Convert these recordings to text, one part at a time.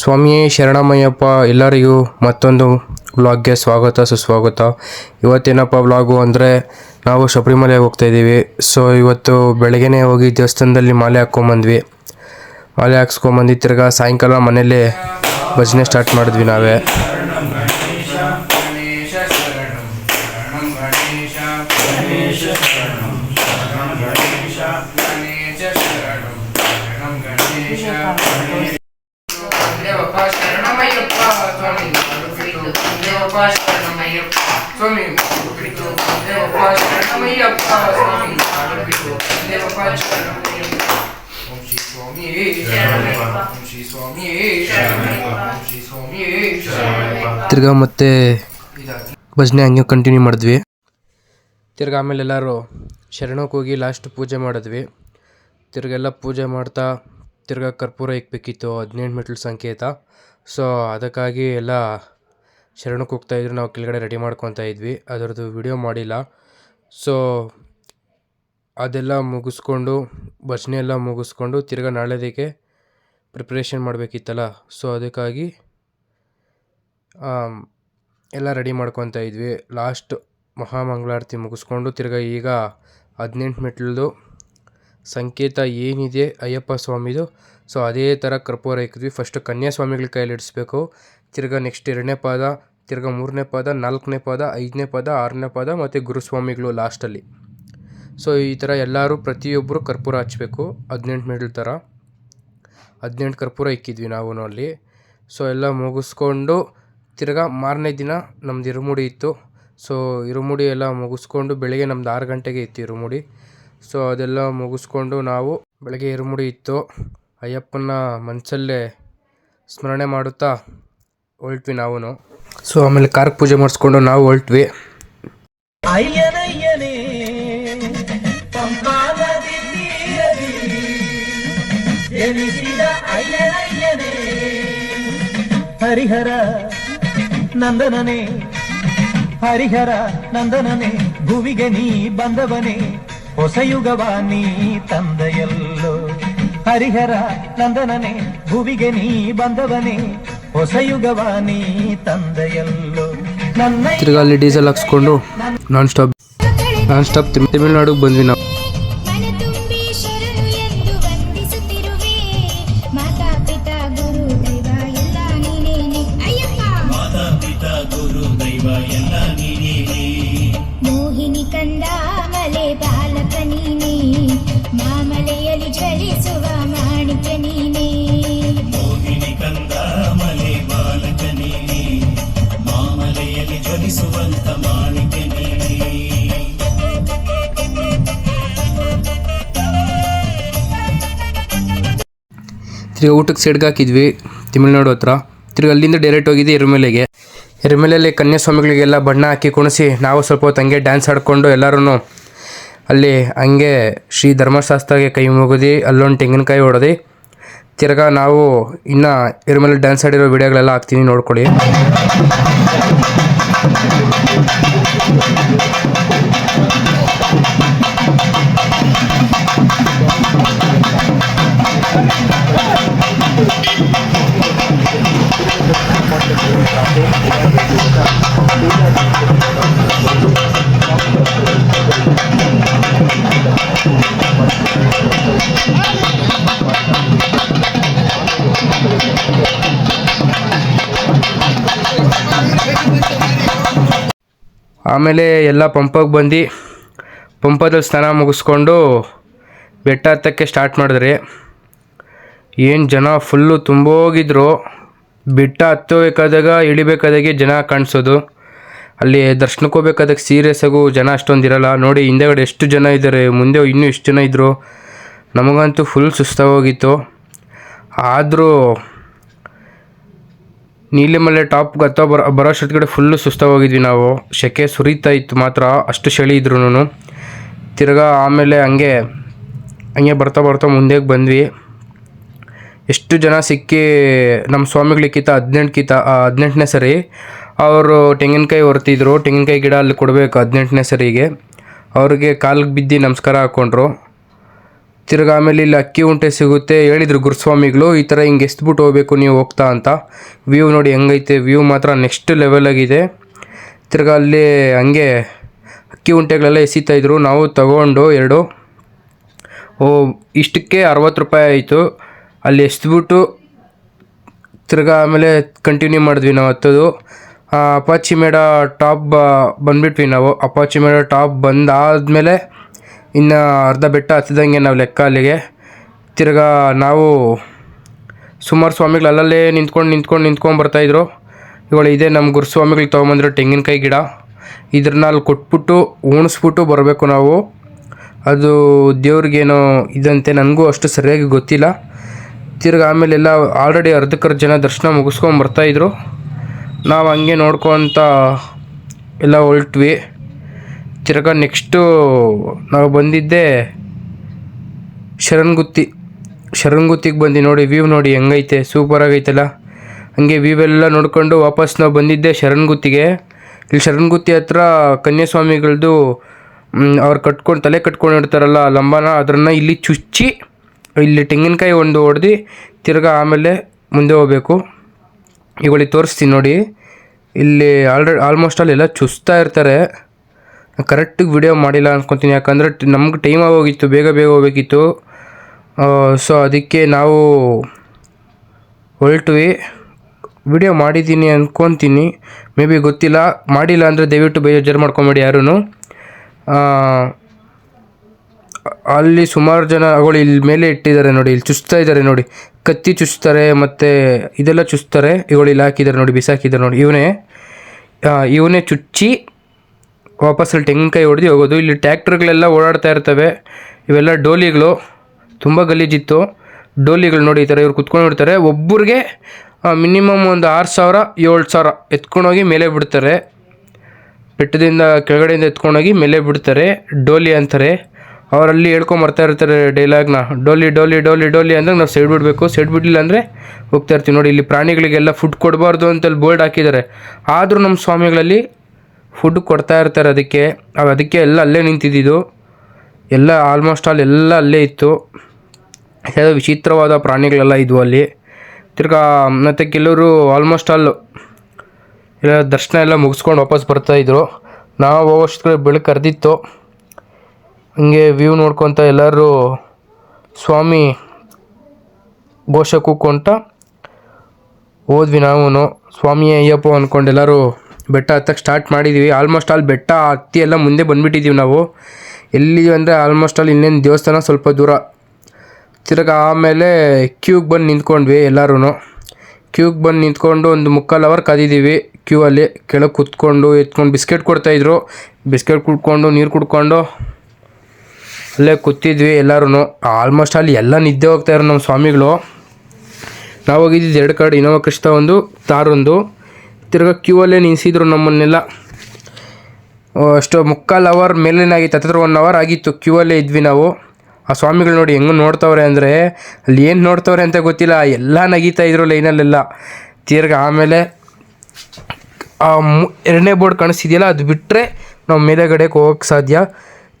ಸ್ವಾಮಿಯೇ ಶರಣಮಯ್ಯಪ್ಪ, ಎಲ್ಲರಿಗೂ ಮತ್ತೊಂದು ವ್ಲಾಗ್ಗೆ ಸ್ವಾಗತ, ಸುಸ್ವಾಗತ. ಇವತ್ತೇನಪ್ಪ ವ್ಲಾಗು ಅಂದರೆ ನಾವು ಶಬರಿಮಲೆಗೆ ಹೋಗ್ತಾ ಇದ್ದೀವಿ. ಸೊ ಇವತ್ತು ಬೆಳಗ್ಗೆನೇ ಹೋಗಿ ದೇವಸ್ಥಾನದಲ್ಲಿ ಮಾಲೆ ಹಾಕ್ಕೊಂಬಂದ್ವಿ. ಮಾಲೆ ಹಾಕ್ಸ್ಕೊಂಬಂದು ತಿರ್ಗಾ ಸಾಯಂಕಾಲ ಮನೇಲಿ ಭಜನೆ ಸ್ಟಾರ್ಟ್ ಮಾಡಿದ್ವಿ ನಾವೇ. ಗಣೇಶ ಶರಣಂ ಶರಣಂ ಗಣೇಶ ಗಣೇಶ ಶರಣಂ ಶರಣಂ ಗಣೇಶ ಗಣೇಶ ಶರಣಂ ಶರಣಂ ಗಣೇಶ ದೇವಪ್ಪ ಶರಣಮಯ್ಯಪ್ಪ ಸ್ವಾಮಿ ಬಿಟ್ಟು ದೇವಪ್ಪ ಶರಣಮಯ್ಯಪ್ಪ ಸ್ವಾಮಿ ತಿರ್ಗಾ ಮತ್ತೆ ಭಜನೆ ಹಂಗೆ ಕಂಟಿನ್ಯೂ ಮಾಡಿದ್ವಿ ತಿರ್ಗ ಆಮೇಲೆ ಎಲ್ಲರೂ ಶರಣಕ್ಕೆ ಹೋಗಿ ಲಾಸ್ಟ್ ಪೂಜೆ ಮಾಡಿದ್ವಿ ತಿರ್ಗೆಲ್ಲ ಪೂಜೆ ಮಾಡ್ತಾ ತಿರ್ಗಾ ಕರ್ಪೂರ ಇಕ್ಬೇಕಿತ್ತು ಹದಿನೆಂಟು ಮೆಟ್ಲು ಸಂಕೇತ ಸೊ ಅದಕ್ಕಾಗಿ ಎಲ್ಲ ಶರಣಕ್ಕೆ ಹೋಗ್ತಾಯಿದ್ರು ನಾವು ಕೆಳಗಡೆ ರೆಡಿ ಮಾಡ್ಕೊತಾ ಇದ್ವಿ. ಅದರದ್ದು ವಿಡಿಯೋ ಮಾಡಿಲ್ಲ. ಸೊ ಅದೆಲ್ಲ ಮುಗಿಸ್ಕೊಂಡು, ಭಜನೆ ಎಲ್ಲ ಮುಗಿಸ್ಕೊಂಡು ತಿರ್ಗಾ ನಾಳೆದಕ್ಕೆ ಪ್ರಿಪ್ರೇಷನ್ ಮಾಡಬೇಕಿತ್ತಲ್ಲ. ಸೊ ಅದಕ್ಕಾಗಿ ಎಲ್ಲ ರೆಡಿ ಮಾಡ್ಕೊತಾ ಇದ್ವಿ. ಲಾಸ್ಟ್ ಮಹಾಮಂಗಳಾರತಿ ಮುಗಿಸ್ಕೊಂಡು ತಿರ್ಗಾ ಈಗ ಹದಿನೆಂಟು ಮೆಟ್ಲದು ಸಂಕೇತ ಏನಿದೆ ಅಯ್ಯಪ್ಪ ಸ್ವಾಮಿದು. ಸೊ ಅದೇ ಥರ ಕರ್ಪೂರ ಇಕ್ಕಿದ್ವಿ. ಫಸ್ಟು ಕನ್ಯಾಸ್ವಾಮಿಗಳ ಕೈಯಲ್ಲಿ ಇಡಿಸ್ಬೇಕು. ತಿರ್ಗಾ ನೆಕ್ಸ್ಟ್ ಎರಡನೇ ಪಾದ ತಿರ್ಗಾ ಮೂರನೇ ಪದ, ನಾಲ್ಕನೇ ಪದ, ಐದನೇ ಪದ, ಆರನೇ ಪದ ಮತ್ತು ಗುರುಸ್ವಾಮಿಗಳು ಲಾಸ್ಟಲ್ಲಿ ಸೊ ಈ ಥರ ಎಲ್ಲರೂ ಪ್ರತಿಯೊಬ್ಬರು ಕರ್ಪೂರ ಹಚ್ಚಬೇಕು ಹದಿನೆಂಟು ಮೆಟ್ಲ್ ಥರ ಹದಿನೆಂಟು ಕರ್ಪೂರ ಇಕ್ಕಿದ್ವಿ ನಾವು ಅಲ್ಲಿ. ಸೊ ಎಲ್ಲ ಮುಗಿಸ್ಕೊಂಡು ತಿರ್ಗಾ ಮಾರನೇ ದಿನ ನಮ್ದು ಇರುಮುಡಿ ಇತ್ತು. ಸೊ ಇರುಮುಡಿ ಎಲ್ಲ ಮುಗಿಸ್ಕೊಂಡು ಬೆಳಗ್ಗೆ ನಮ್ದು ಆರು ಗಂಟೆಗೆ ಇತ್ತು ಇರುಮುಡಿ. ಸೊ ಅದೆಲ್ಲ ಮುಗಿಸ್ಕೊಂಡು ನಾವು ಬೆಳಗ್ಗೆ ಇರುಮುಡಿ ಇತ್ತು. ಅಯ್ಯಪ್ಪನ ಮನಸ್ಸಲ್ಲೇ ಸ್ಮರಣೆ ಮಾಡುತ್ತಾ ಹೊರಟ್ವಿ ನಾವು ಸೊ ಆಮೇಲೆ ಕಾರ್ಕ್ ಪೂಜೆ ಮಾಡಿಸ್ಕೊಂಡು ನಾವು ಹೊರಟ್ವಿ. ಹರಿಹರ ನಂದನನೆ ಹರಿಹರ ನಂದನನೆ, ಭುವಿಗೆ ನೀ ಬಂದವನೇ ಹೊಸ ಯುಗವ ನೀ ತಂದೆಯಲ್ಲೋ. ಹರಿಹರ ನಂದನನೆ, ಭುವಿಗೆ ನೀ ಬಂದವನೇ ಹೊಸ ಯುಗವ ನೀ ತಂದೆಯಲ್ಲೋ ನನ್ನ ತಿರ್ಗಾ ಅಲ್ಲಿ ಡೀಸೆಲ್ ಹಾಕ್ಸ್ಕೊಂಡು ನಾನ್ ಸ್ಟಾಪ್ ನಾನ್ ಸ್ಟಾಪ್ ತಮಿಳ್ನಾಡಿಗೆ ಬಂದ್ವಿ ನಾವು ಮನ ತುಂಬಿ ತಿರ್ಗಿ ಊಟಕ್ಕೆ ಸೈಡ್ಗೆ ಹಾಕಿದ್ವಿ, ತಮಿಳ್ನಾಡು ಹತ್ರ. ತಿರ್ಗಿ ಅಲ್ಲಿಂದ ಡೈರೆಕ್ಟ್ ಹೋಗಿದ್ದೆ ಎರುಮೆಲೆಗೆ. ಎರುಮೆಲೆಯಲ್ಲಿ ಕನ್ಯಾಸ್ವಾಮಿಗಳಿಗೆಲ್ಲ ಬಣ್ಣ ಹಾಕಿ ಕುಣಿಸಿ, ನಾವು ಸ್ವಲ್ಪ ಹೊತ್ತು ಹಂಗೆ ಡ್ಯಾನ್ಸ್ ಆಡಿಕೊಂಡು ಎಲ್ಲರೂ ಅಲ್ಲಿ ಹಂಗೆ ಶ್ರೀ ಧರ್ಮಶಾಸ್ತ್ರಗೆ ಕೈ ಮುಗಿದು ಅಲ್ಲೊಂದು ತೆಂಗಿನಕಾಯಿ ಹೊಡೆದು, ತಿರ್ಗಾ ನಾವು ಇನ್ನು ಎರುಮೆಲೆ ಡ್ಯಾನ್ಸ್ ಆಡಿರೋ ವಿಡಿಯೋಗಳೆಲ್ಲ ಹಾಕ್ತೀನಿ ನೋಡ್ಕೊಳ್ಳಿ. ಆಮೇಲೆ ಎಲ್ಲ ಪಂಪಗೆ ಬಂದು ಪಂಪದಲ್ಲಿ ಸ್ನಾನ ಮುಗಿಸ್ಕೊಂಡು ಬೆಟ್ಟ ಹತ್ತಕ್ಕೆ ಸ್ಟಾರ್ಟ್ ಮಾಡಿದ್ರಿ. ಏನು ಜನ ಫುಲ್ಲು ತುಂಬೋಗಿದ್ರು. ಬೆಟ್ಟ ಹತ್ತಬೇಕಾದಾಗ, ಇಳಿಬೇಕಾದಾಗೆ ಜನ ಕಾಣಿಸೋದು. ಅಲ್ಲಿ ದರ್ಶನಕ್ಕೆ ಹೋಗ್ಬೇಕಾದಾಗ ಸೀರಿಯಸ್ ಆಗು, ಜನ ಅಷ್ಟೊಂದು ಇರಲ್ಲ. ನೋಡಿ, ಹಿಂದೆಗಡೆ ಎಷ್ಟು ಜನ ಇದ್ದಾರೆ, ಮುಂದೆ ಇನ್ನೂ ಎಷ್ಟು ಜನ ಇದ್ದರು ನಮಗಂತೂ ಫುಲ್ ಸುಸ್ತಾಗೋಗಿತ್ತು. ಆದರೂ ನೀಲಿಮಲೆ ಟಾಪ್ಗೆ ಹತ್ತೋ ಬರೋ ಬರೋ ಅಷ್ಟೊತ್ತಿಗೆ ಫುಲ್ಲು ಸುಸ್ತಾಗೋಗಿದ್ವಿ ನಾವು. ಸೆಕೆ ಸುರಿತಾ ಇತ್ತು ಮಾತ್ರ, ಅಷ್ಟು ಚಳಿ ಇದ್ರೂ ತಿರ್ಗಾ ಆಮೇಲೆ ಹಂಗೆ ಹಂಗೆ ಬರ್ತಾ ಬರ್ತಾ ಮುಂದೆಗೆ ಬಂದ್ವಿ. ಎಷ್ಟು ಜನ ಸಿಕ್ಕಿ ನಮ್ಮ ಸ್ವಾಮಿಗಳಿಕ್ಕಿಂತ ಹದಿನೆಂಟಕ್ಕಿಂತ ಹದಿನೆಂಟನೇ ಸರಿ, ಅವರು ತೆಂಗಿನಕಾಯಿ ಹೊರ್ತಿದ್ರು ತೆಂಗಿನಕಾಯಿ ಗಿಡ ಅಲ್ಲಿ ಕೊಡಬೇಕು ಹದಿನೆಂಟನೇ ಸರಿಗೆ. ಅವ್ರಿಗೆ ಕಾಲಿಗೆ ಬಿದ್ದು ನಮಸ್ಕಾರ ಹಾಕ್ಕೊಂಡ್ರು ತಿರ್ಗಿ ಆಮೇಲೆ ಇಲ್ಲಿ ಅಕ್ಕಿ ಉಂಟೆ ಸಿಗುತ್ತೆ. ಹೇಳಿದ್ರು, ಗುರುಸ್ವಾಮಿಗಳು, ಈ ಥರ ಹಿಂಗೆ ಎಸ್ಬಿಟ್ಟು ಹೋಗ್ಬೇಕು, ನೀವು ಹೋಗ್ತಾ ಅಂತ. ವ್ಯೂ ನೋಡಿ ಹೆಂಗೈತೆ ವ್ಯೂ ಮಾತ್ರ ನೆಕ್ಸ್ಟ್ ಲೆವೆಲಾಗಿದೆ ತಿರ್ಗಿ ಅಲ್ಲಿ ಹಂಗೆ ಅಕ್ಕಿ ಉಂಟೆಗಳೆಲ್ಲ ಎಸಿತಾ ಇದ್ರು. ನಾವು ತಗೊಂಡು ಎರಡು, ಓ, ಇಷ್ಟಕ್ಕೆ ಅರವತ್ತು ರೂಪಾಯಿ ಆಯಿತು. ಅಲ್ಲಿ ಎಸ್ಬಿಟ್ಟು ತಿರ್ಗಿ ಆಮೇಲೆ ಕಂಟಿನ್ಯೂ ಮಾಡಿದ್ವಿ ನಾವು ಹತ್ತೋದು. ಅಪಾಚಿ ಮೇಡ ಟಾಪ್ ಬಂದ್ಬಿಟ್ವಿ ನಾವು. ಅಪಾಚಿ ಮೇಡ ಟಾಪ್ ಬಂದಾದಮೇಲೆ ಇನ್ನು ಅರ್ಧ ಬೆಟ್ಟ ಹತ್ತಿದಂಗೆ ನಾವು ಲೆಕ್ಕ ಅಲ್ಲಿಗೆ. ತಿರ್ಗಾ ನಾವು ಸುಮಾರು ಸ್ವಾಮಿಗಳು ಅಲ್ಲಲ್ಲೇ ನಿಂತ್ಕೊಂಡು ನಿಂತ್ಕೊಂಡು ನಿಂತ್ಕೊಂಡು ಬರ್ತಾಯಿದ್ರು ಇವಾಗ ಇದೇ ನಮ್ಮ ಗುರುಸ್ವಾಮಿಗಳು ತೊಗೊಂಬಂದಿರೋ ತೆಂಗಿನಕಾಯಿ ಗಿಡ. ಇದ್ರನ್ನ ಅಲ್ಲಿ ಕೊಟ್ಬಿಟ್ಟು ಉಣಿಸ್ಬಿಟ್ಟು ಬರಬೇಕು ನಾವು. ಅದು ದೇವ್ರಿಗೇನೋ ಇದಂತೆ ನನಗೂ ಅಷ್ಟು ಸರಿಯಾಗಿ ಗೊತ್ತಿಲ್ಲ. ತಿರ್ಗಿ ಆಮೇಲೆ ಎಲ್ಲ ಆಲ್ರೆಡಿ ಅರ್ಧಕ್ಕರ್ಧ ಜನ ದರ್ಶನ ಮುಗಿಸ್ಕೊಂಡು ಬರ್ತಾಯಿದ್ರು ನಾವು ಹಂಗೆ ನೋಡ್ಕೊತ ಎಲ್ಲ ಹೊರಟ್ವಿ ತಿರ್ಗಾ ನೆಕ್ಸ್ಟು ನಾವು ಬಂದಿದ್ದೆ ಶರಣ್ಗುತ್ತಿ. ಶರಣ್ಗುತ್ತಿಗೆ ಬಂದು ನೋಡಿ ವ್ಯೂ ನೋಡಿ ಹೆಂಗೈತೆ ಸೂಪರ್ ಆಗೈತಲ್ಲ. ಹಂಗೆ ವ್ಯೂ ಎಲ್ಲ ನೋಡ್ಕೊಂಡು ವಾಪಸ್ ನಾವು ಬಂದಿದ್ದೆ ಶರಣ್ಗುತ್ತಿಗೆ. ಇಲ್ಲಿ ಶರಣ್ಗುತ್ತಿ ಹತ್ರ ಕನ್ಯಾಸ್ವಾಮಿಗಳದ್ದು ಅವ್ರು ಕಟ್ಕೊಂಡು ತಲೆ ಕಟ್ಕೊಂಡು ಇಡ್ತಾರಲ್ಲ ಲಂಬಾನ ಅದನ್ನು ಇಲ್ಲಿ ಚುಚ್ಚಿ, ಇಲ್ಲಿ ತೆಂಗಿನಕಾಯಿ ಒಂದು ಹೊಡೆದು ತಿರ್ಗಾ ಆಮೇಲೆ ಮುಂದೆ ಹೋಗ್ಬೇಕು. ಇವುಗಳಿಗೆ ತೋರಿಸ್ತೀನಿ ನೋಡಿ. ಇಲ್ಲಿ ಆಲ್ರೆಡಿ ಆಲ್ಮೋಸ್ಟ್ ಅಲ್ಲಿ ಎಲ್ಲ ಚುಸ್ತಾ ಇರ್ತಾರೆ. ಕರೆಕ್ಟಿಗೆ ವಿಡಿಯೋ ಮಾಡಿಲ್ಲ ಅನ್ಕೊತೀನಿ. ಯಾಕಂದರೆ ನಮ್ಗೆ ಟೈಮ್ ಆಗೋಗಿತ್ತು, ಬೇಗ ಬೇಗ ಹೋಗ್ಬೇಕಿತ್ತು. ಸೊ ಅದಕ್ಕೆ ನಾವು ಹೊರಟ್ವಿ. ವಿಡಿಯೋ ಮಾಡಿದ್ದೀನಿ ಅಂದ್ಕೊತೀನಿ ಮೇ ಬಿ ಗೊತ್ತಿಲ್ಲ. ಮಾಡಿಲ್ಲ ಅಂದರೆ ದಯವಿಟ್ಟು ಬೇಜಾರು ಮಾಡ್ಕೊಂಬೇಡಿ ಯಾರೂ ಅಲ್ಲಿ ಸುಮಾರು ಜನ ಅಗಳು ಇಲ್ಲಿ ಮೇಲೆ ಇಟ್ಟಿದ್ದಾರೆ ನೋಡಿ. ಇಲ್ಲಿ ಚುಚ್ತಾ ಇದ್ದಾರೆ ನೋಡಿ. ಕತ್ತಿ ಚುಚ್ತಾರೆ ಮತ್ತು ಇದೆಲ್ಲ ಚುಚ್ತಾರೆ. ಇವುಗಳು ಇಲ್ಲಿ ಹಾಕಿದ್ದಾರೆ ನೋಡಿ, ಬಿಸಾಕಿದ್ದಾರೆ ನೋಡಿ. ಇವನೇ ಇವನೇ ಚುಚ್ಚಿ ವಾಪಸ್ ಅಲ್ಲಿ ತೆಂಗಿನಕಾಯಿ ಹೊಡೆದು ಹೋಗೋದು. ಇಲ್ಲಿ ಟ್ಯಾಕ್ಟ್ರುಗಳೆಲ್ಲ ಓಡಾಡ್ತಾ ಇರ್ತವೆ. ಇವೆಲ್ಲ ಡೋಲಿಗಳು. ತುಂಬ ಗಲೀಜಿತ್ತು. ಡೋಲಿಗಳು ನೋಡಿ ಈ ಥರ ಇವ್ರು ಕುತ್ಕೊಂಡಿರ್ತಾರೆ ಒಬ್ಬರಿಗೆ ಮಿನಿಮಮ್ ಒಂದು ಆರು ಸಾವಿರ, ಏಳು ಸಾವಿರ ಎತ್ಕೊಂಡೋಗಿ ಮೇಲೆ ಬಿಡ್ತಾರೆ. ಬೆಟ್ಟದಿಂದ ಕೆಳಗಡೆಯಿಂದ ಎತ್ಕೊಂಡೋಗಿ ಮೇಲೆ ಬಿಡ್ತಾರೆ. ಡೋಲಿ ಅಂತಾರೆ. ಅವರಲ್ಲಿ ಹೇಳ್ಕೊಂಬರ್ತಾ ಇರ್ತಾರೆ ಡೈಲಾಗ್ನ. ಡೋಲಿ ಡೋಲಿ ಡೋಲಿ ಡೋಲಿ ಅಂದಾಗ ನಾವು ಸೈಡ್ ಬಿಡಬೇಕು. ಸೈಡ್ ಬಿಡಲಿಲ್ಲ ಅಂದರೆ ಹೋಗ್ತಾ ಇರ್ತೀವಿ. ನೋಡಿ ಇಲ್ಲಿ ಪ್ರಾಣಿಗಳಿಗೆಲ್ಲ ಫುಡ್ ಕೊಡಬಾರ್ದು ಅಂತಲ್ಲಿ ಬೋರ್ಡ್ ಹಾಕಿದ್ದಾರೆ. ಆದರೂ ನಮ್ಮ ಸ್ವಾಮಿಗಳಲ್ಲಿ ಫುಡ್ ಕೊಡ್ತಾ ಇರ್ತಾರೆ ಅದಕ್ಕೆ. ಅವು ಅದಕ್ಕೆ ಎಲ್ಲ ಅಲ್ಲೇ ನಿಂತಿದ್ದಿದ್ದು. ಎಲ್ಲ ಆಲ್ಮೋಸ್ಟ್ ಆಲ್ ಎಲ್ಲ ಅಲ್ಲೇ ಇತ್ತು. ಯಾವುದೋ ವಿಚಿತ್ರವಾದ ಪ್ರಾಣಿಗಳೆಲ್ಲ ಇದ್ವು ಅಲ್ಲಿ. ತಿರ್ಗಾ, ಮತ್ತು ಕೆಲವರು ಆಲ್ಮೋಸ್ಟ್ ಆಲ್ ಎಲ್ಲ ದರ್ಶನ ಎಲ್ಲ ಮುಗಿಸ್ಕೊಂಡು ವಾಪಸ್ ಬರ್ತಾಯಿದ್ರು ನಾವು ಹೋಗೋಷ್ಟು ಬೆಳಕು ಕರೆದಿತ್ತು ಹಂಗೆ ವ್ಯೂ ನೋಡ್ಕೊತ ಎಲ್ಲರೂ ಸ್ವಾಮಿ ಘೋಷ ಕೂಕೊಂತ ಹೋದ್ವಿ ನಾವು. ಸ್ವಾಮಿ ಅಯ್ಯಪ್ಪ ಅಂದ್ಕೊಂಡು ಎಲ್ಲರೂ ಬೆಟ್ಟ ಹತ್ತಕ್ಕೆ ಸ್ಟಾರ್ಟ್ ಮಾಡಿದ್ದೀವಿ ಆಲ್ಮೋಸ್ಟ್ ಆಲ್ ಬೆಟ್ಟ, ಹತ್ತಿ ಎಲ್ಲ ಮುಂದೆ ಬಂದುಬಿಟ್ಟಿದ್ದೀವಿ ನಾವು. ಎಲ್ಲಿ ಅಂದರೆ ಆಲ್ಮೋಸ್ಟ್ ಆಲ್ ಇನ್ನೇನು ದೇವಸ್ಥಾನ ಸ್ವಲ್ಪ ದೂರ. ತಿರ್ಗಿ ಆಮೇಲೆ ಕ್ಯೂಗೆ ಬಂದು ನಿಂತ್ಕೊಂಡ್ವಿ ಎಲ್ಲರೂ ಕ್ಯೂಗೆ ಬಂದು ನಿಂತ್ಕೊಂಡು ಒಂದು ಮುಕ್ಕಾಲು ಅವರ್ ಕದಿದ್ದೀವಿ ಕ್ಯೂ ಅಲ್ಲಿ. ಕೆಳಗೆ ಕುತ್ಕೊಂಡು ಎತ್ಕೊಂಡು ಬಿಸ್ಕೆಟ್ ಕೊಡ್ತಾಯಿದ್ರು ಬಿಸ್ಕೆಟ್ ಕುಡ್ಕೊಂಡು, ನೀರು ಕುಡ್ಕೊಂಡು ಅಲ್ಲೇ ಕೂತಿದ್ವಿ ಎಲ್ಲರೂ ಆಲ್ಮೋಸ್ಟ್ ಅಲ್ಲಿ ಎಲ್ಲ ನಿದ್ದೆ ಹೋಗ್ತಾಯಿರೋ ನಮ್ಮ ಸ್ವಾಮಿಗಳು. ನಾವು ಹೋಗಿದ್ದು ಎರಡು ಕಡೆ, ಇನೋವಾ ಕೃಷ್ಣ ಒಂದು ತಾರೊಂದು ತಿರ್ಗಾ ಕ್ಯೂ ಅಲ್ಲೇ ನಿಲ್ಲಿಸಿದ್ರು ನಮ್ಮನ್ನೆಲ್ಲ. ಅಷ್ಟು ಮುಕ್ಕಾಲು ಅವರ್ ಮೇಲೇನಾಗಿತ್ತು ಹತ್ತಿರ ಒನ್ ಅವರ್ ಆಗಿತ್ತು ಕ್ಯೂ ಅಲ್ಲೇ ಇದ್ವಿ ನಾವು. ಆ ಸ್ವಾಮಿಗಳು ನೋಡಿ ಹೆಂಗೆ ನೋಡ್ತವ್ರೆ ಅಂದರೆ, ಅಲ್ಲಿ ಏನು ನೋಡ್ತವ್ರೆ ಅಂತ ಗೊತ್ತಿಲ್ಲ, ಎಲ್ಲ ನಗೀತಾ ಇದ್ರು ಲೈನಲ್ಲೆಲ್ಲ ತಿರ್ಗ ಆಮೇಲೆ ಆ ಮು- ಎರಡನೇ ಬೋರ್ಡ್ ಕಾಣಿಸ್ತಿದೆಯಲ್ಲ, ಅದು ಬಿಟ್ಟರೆ ನಾವು ಮೇಲೆಗಡೆಗೆ ಹೋಗೋಕ್ಕೆ ಸಾಧ್ಯ.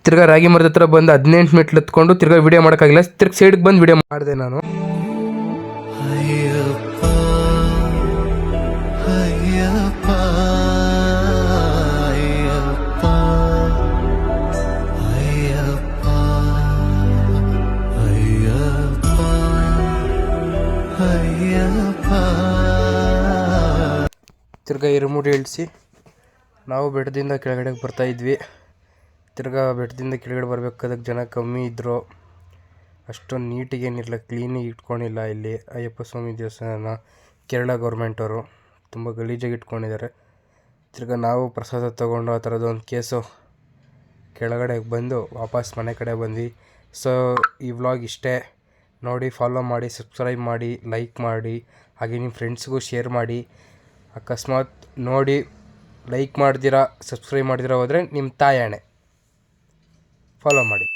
ತಿರ್ಗಾ ರಾಗಿ ಮರದ ಹತ್ರ ಬಂದು ಹದಿನೆಂಟು ಮೆಟ್ಲು ಹತ್ಕೊಂಡು ತಿರ್ಗಾ ವಿಡಿಯೋ ಮಾಡೋಕ್ಕಾಗಿಲ್ಲ, ತಿರ್ಗಿ ಸೈಡ್ಗೆ ಬಂದು ವಿಡಿಯೋ ಮಾಡಿದೆ ನಾನು. ತಿರ್ಗಾ ಇರುಮುಡಿ ಇಳಿಸಿ ನಾವು ಬೆಟ್ಟದಿಂದ ಕೆಳಗಡೆಗೆ ಬರ್ತಾ ಇದ್ವಿ. ತಿರ್ಗಾ ಬೆಟ್ಟದಿಂದ ಕೆಳಗಡೆ ಬರ್ಬೇಕಾದಾಗ ಜನ ಕಮ್ಮಿ ಇದ್ದರು ಅಷ್ಟೊಂದು ನೀಟಿಗೆ ಏನಿರಲಿಲ್ಲ ಕ್ಲೀನಿಗೆ ಇಟ್ಕೊಂಡಿಲ್ಲ ಇಲ್ಲಿ ಅಯ್ಯಪ್ಪ ಸ್ವಾಮಿ ದೇವಸ್ಥಾನನ ಕೇರಳ ಗೌರ್ಮೆಂಟವರು ತುಂಬ ಗಲೀಜಾಗಿ ಇಟ್ಕೊಂಡಿದ್ದಾರೆ. ತಿರ್ಗಾ ನಾವು ಪ್ರಸಾದ ತೊಗೊಂಡು ಆ ಥರದ್ದು ಒಂದು ಕೇಸು ಕೆಳಗಡೆ ಬಂದು ವಾಪಸ್ ಮನೆ ಕಡೆ ಬಂದ್ವಿ. ಸೊ ಈ ವ್ಲಾಗ್ ಇಷ್ಟೇ. ನೋಡಿ ಫಾಲೋ ಮಾಡಿ ಸಬ್ಸ್ಕ್ರೈಬ್ ಮಾಡಿ ಲೈಕ್ ಮಾಡಿ, ಹಾಗೆ ನಿಮ್ಮ ಫ್ರೆಂಡ್ಸ್ಗೂ ಶೇರ್ ಮಾಡಿ. ಅಕಸ್ಮಾತ್ ನೋಡಿ ಲೈಕ್ ಮಾಡ್ತಿರಾ ಸಬ್ಸ್ಕ್ರೈಬ್ ಮಾಡಿದಿರ ಹೋದರೆ ನಿಮ್ಮ ತಾಯಣೆ. ಫಾಲೋ ಮಾಡಿ.